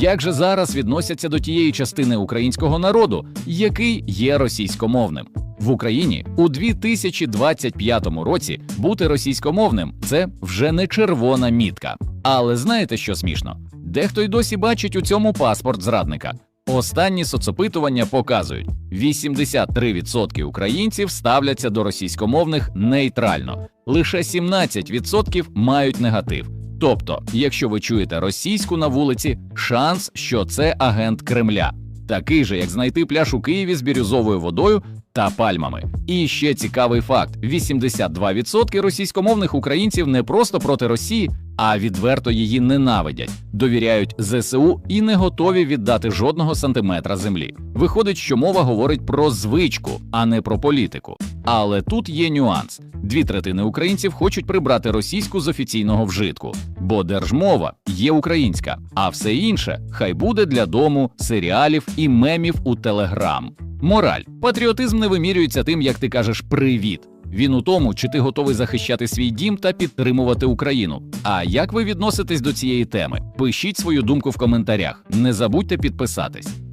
Як же зараз відносяться до тієї частини українського народу, який є російськомовним? В Україні у 2025 році бути російськомовним це вже не червона мітка. Але знаєте, що смішно? Дехто й досі бачить у цьому паспорт зрадника. Останні соцопитування показують, 83% українців ставляться до російськомовних нейтрально, лише 17% мають негатив. Тобто, якщо ви чуєте російську на вулиці, шанс, що це агент Кремля, такий же, як знайти пляж у Києві з бірюзовою водою та пальмами. І ще цікавий факт: 82% російськомовних українців не просто проти Росії, а відверто її ненавидять, довіряють ЗСУ і не готові віддати жодного сантиметра землі. Виходить, що мова говорить про звичку, а не про політику. Але тут є нюанс: дві третини українців хочуть прибрати російську з офіційного вжитку, бо держмова є українська, а все інше хай буде для дому, серіалів і мемів у Телеграм. Мораль патріотизм не вимірюється тим, як ти кажеш привіт. Він у тому, чи ти готовий захищати свій дім та підтримувати Україну. А як ви відноситесь до цієї теми? Пишіть свою думку в коментарях. Не забудьте підписатись.